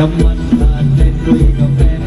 Someone not that great of a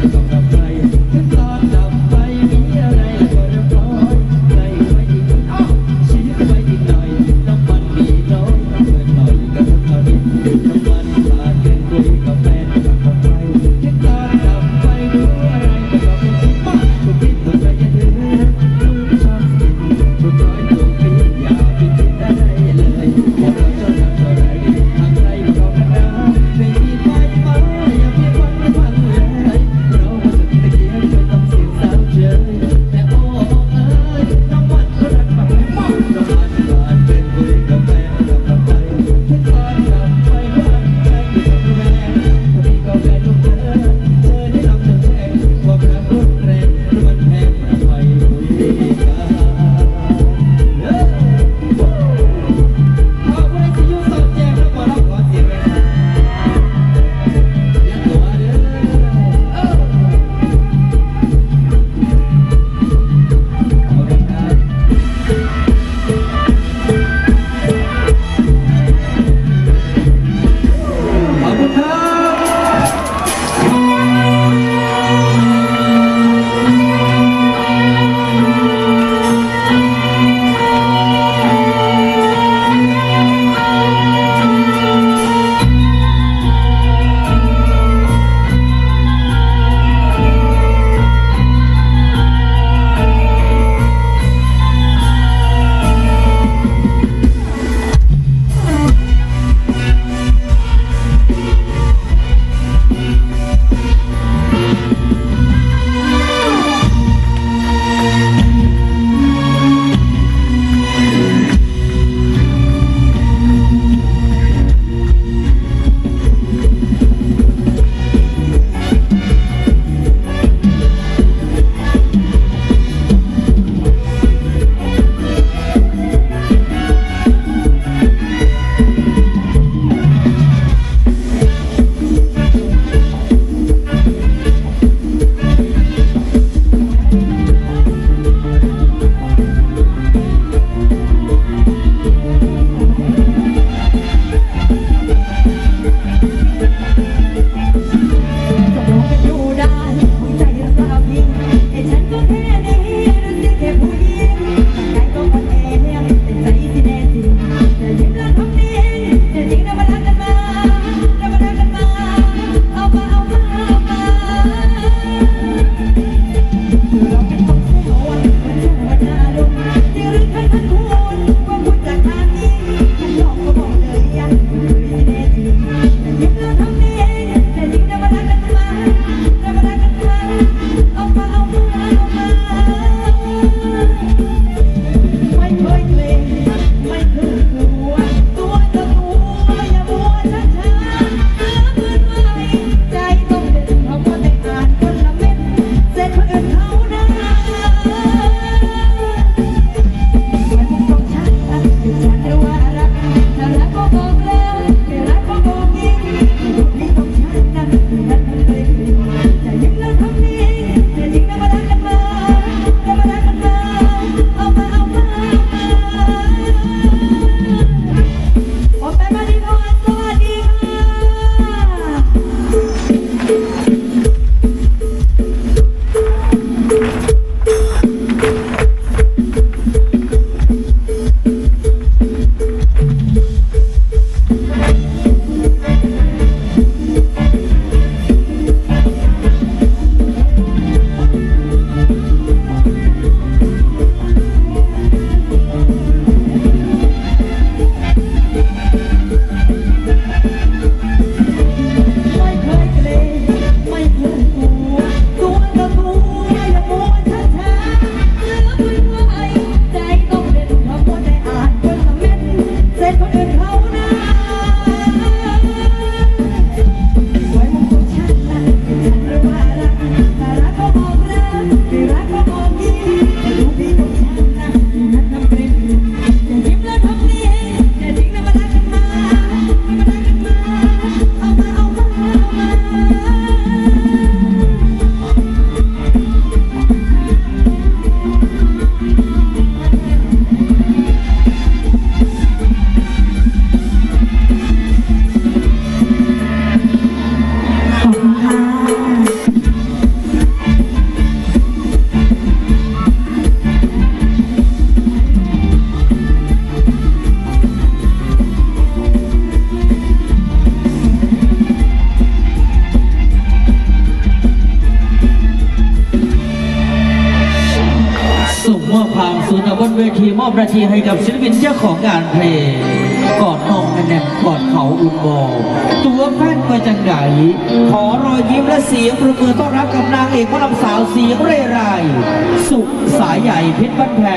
อบหน้าที่ให้กับศิลปินเจ้าของงานเพลงกอดนองแนมกอดเขาอุ่นบอตัวแฟนไปจังไหนขอรอยยิ้มและเสียงปรบมือต้อนรับกับนางเอกวลำสาวเสียงเร่ไรสุขสายใหญ่เพชรบันแพร